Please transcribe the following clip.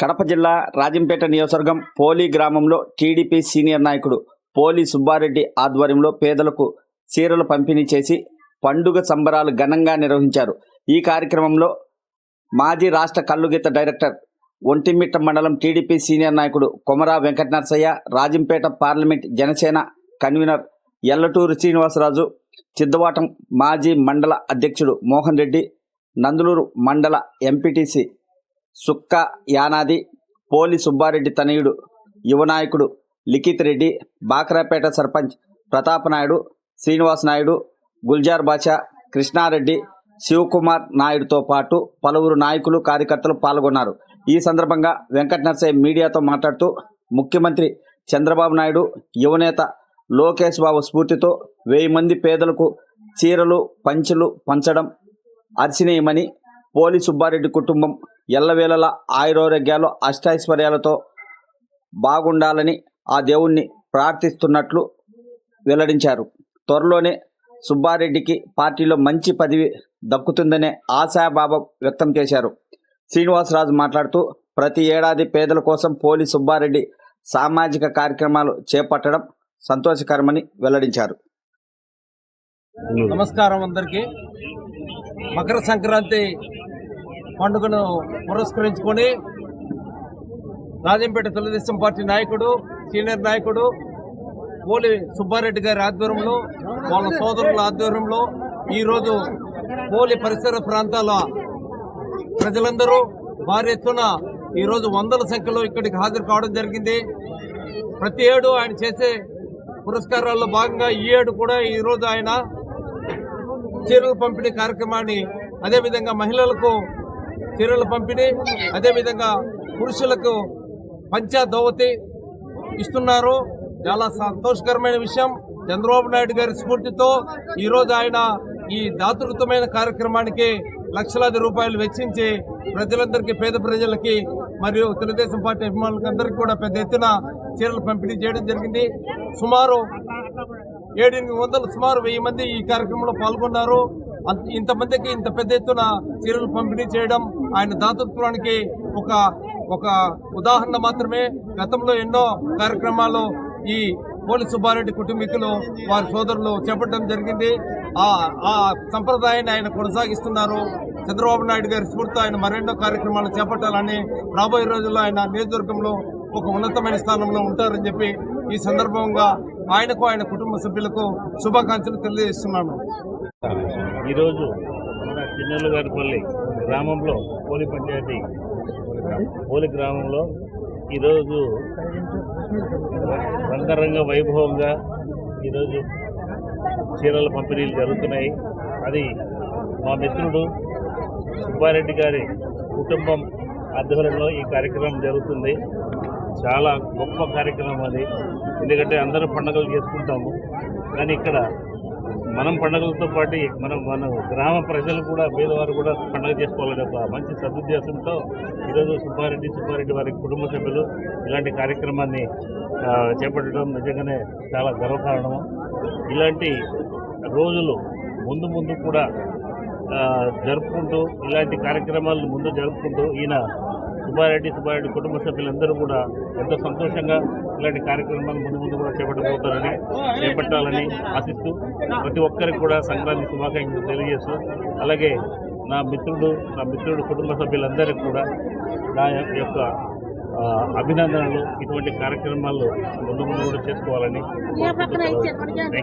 కడప జిల్లా రాజంపేట నియోజకవర్గం పోలి గ్రామంలో టీడీపీ సీనియర్ నాయకుడు పోలి సుబ్బారెడ్డి ఆధ్వర్యంలో పేదలకు చీరలు పంపిణీ చేసి పండుగ సంబరాలు ఘనంగా నిర్వహించారు. ఈ కార్యక్రమంలో మాజీ రాష్ట్ర కల్లుగీత డైరెక్టర్ ఒంటిమిట్ట మండలం టీడీపీ సీనియర్ నాయకుడు కొమరా వెంకట నరసయ్య రాజంపేట పార్లమెంట్ జనసేన కన్వీనర్ ఎల్లటూరు శ్రీనివాసరాజు చిద్దవాటం మాజీ మండల అధ్యక్షుడు మోహన్ రెడ్డి నందులూరు మండల ఎంపీటీసీ సుక్క యానాది పోలి సుబ్బారెడ్డి తనయుడు యువనాయకుడు లిఖిత్ రెడ్డి బాక్రాపేట సర్పంచ్ ప్రతాప్ నాయుడు శ్రీనివాస్ నాయుడు గుల్జార్ బాషా కృష్ణారెడ్డి శివకుమార్ నాయుడుతో పాటు పలువురు నాయకులు కార్యకర్తలు పాల్గొన్నారు. ఈ సందర్భంగా వెంకట నర్సయ్య మీడియాతో మాట్లాడుతూ ముఖ్యమంత్రి చంద్రబాబు నాయుడు యువనేత లోకేష్ బాబు స్ఫూర్తితో వెయ్యి మంది పేదలకు చీరలు పంచులు పంచడం అర్చనీయమని పోలి సుబ్బారెడ్డి కుటుంబం ఎల్లవేళల ఆయురారోగ్యాలు అష్టైశ్వర్యాలతో బాగుండాలని ఆ దేవుణ్ణి ప్రార్థిస్తున్నట్లు వెల్లడించారు. త్వరలోనే సుబ్బారెడ్డికి పార్టీలో మంచి పదవి దక్కుతుందనే ఆశాభావం వ్యక్తం చేశారు. శ్రీనివాసరాజు మాట్లాడుతూ ప్రతి ఏడాది పేదల కోసం పోలి సుబ్బారెడ్డి సామాజిక కార్యక్రమాలు చేపట్టడం సంతోషకరమని వెల్లడించారు. నమస్కారం అందరికీ. మకర సంక్రాంతి పండుగను పురస్కరించుకొని రాజంపేట తెలుగుదేశం పార్టీ నాయకుడు సీనియర్ నాయకుడు పోలి సుబ్బారెడ్డి గారి ఆధ్వర్యంలో వాళ్ళ సోదరుల ఆధ్వర్యంలో ఈరోజు పోలి పరిసర ప్రాంతాల ప్రజలందరూ భారీ ఎత్తున ఈరోజు వందల సంఖ్యలో ఇక్కడికి హాజరు కావడం జరిగింది. ప్రతి ఏడు ఆయన చేసే పురస్కారాల్లో భాగంగా ఈ ఏడు కూడా ఈరోజు ఆయన చీరల పంపిణీ కార్యక్రమాన్ని అదేవిధంగా మహిళలకు చీరల పంపిణీ అదేవిధంగా పురుషులకు పంచ దోవతి ఇస్తున్నారు. చాలా సంతోషకరమైన విషయం. చంద్రబాబు నాయుడు గారి స్ఫూర్తితో ఈరోజు ఆయన ఈ దాతృత్వమైన కార్యక్రమానికి లక్షలాది రూపాయలు వెచ్చించి ప్రజలందరికీ పేద ప్రజలకి మరియు తెలుగుదేశం పార్టీ అభిమానులకు అందరికీ కూడా పెద్ద ఎత్తున చీరలు పంపిణీ చేయడం జరిగింది. సుమారు ఏడెనిమిది వందలు సుమారు వెయ్యి మంది ఈ కార్యక్రమంలో పాల్గొన్నారు. ఇంతమందికి ఇంత పెద్ద ఎత్తున చీరలు పంపిణీ చేయడం ఆయన దాతృత్వానికి ఒక ఒక ఉదాహరణ మాత్రమే. గతంలో ఎన్నో కార్యక్రమాలు ఈ పోలి సుబ్బారెడ్డి కుటుంబీకులు వారి సోదరులు చేపట్టడం జరిగింది. ఆ ఆ సంప్రదాయాన్ని ఆయన కొనసాగిస్తున్నారు. చంద్రబాబు నాయుడు గారి స్ఫూర్తితో ఆయన మరెన్నో కార్యక్రమాలు చేపట్టాలని రాబోయే రోజుల్లో ఆయన నియోజకవర్గంలో ఒక ఉన్నతమైన స్థానంలో ఉంటారని చెప్పి ఈ సందర్భంగా ఆయనకు ఆయన కుటుంబ సభ్యులకు శుభాకాంక్షలు తెలియజేస్తున్నాను. ఈరోజు మన చిన్నలుగారిపల్లి గ్రామంలో పోలి పంచాయతీ పోలి గ్రామంలో ఈరోజు రంగరంగ వైభవంగా ఈరోజు చీరల పంపిణీలు జరుగుతున్నాయి. అది మా మిత్రుడు సుబ్బారెడ్డి గారి కుటుంబం ఆధ్వర్యంలో ఈ కార్యక్రమం జరుగుతుంది. చాలా గొప్ప కార్యక్రమం అది. ఎందుకంటే అందరూ పండుగలు చేసుకుంటాము. కానీ ఇక్కడ మనం పండుగలతో పాటు మనం మన గ్రామ ప్రజలు కూడా పేదవారు కూడా పండుగ చేసుకోవాలనే ఒక మంచి సదుద్దేశంతో ఈరోజు సుబ్బారెడ్డి సుబ్బారెడ్డి వారి కుటుంబ సభ్యులు ఇలాంటి కార్యక్రమాన్ని చేపట్టడం నిజంగానే చాలా గర్వకారణము. ఇలాంటి రోజులు ముందు ముందు కూడా జరుపుకుంటూ ఇలాంటి కార్యక్రమాలను ముందు జరుపుకుంటూ ఈయన సుబ్బారెడ్డి సుబ్బారెడ్డి కుటుంబ సభ్యులందరూ కూడా ఎంతో సంతోషంగా ఇలాంటి కార్యక్రమాలు ముందు ముందు కూడా చేపట్టబోతారని చేపట్టాలని ఆశిస్తూ ప్రతి ఒక్కరికి కూడా సంక్రాంతి శుభాకాంక్షలు తెలియజేస్తూ అలాగే నా మిత్రుడు నా మిత్రుడు కుటుంబ సభ్యులందరికీ కూడా నా యొక్క అభినందనలు. ఇటువంటి కార్యక్రమాలు ముందు ముందు కూడా చేసుకోవాలని థ్యాంక్ యూ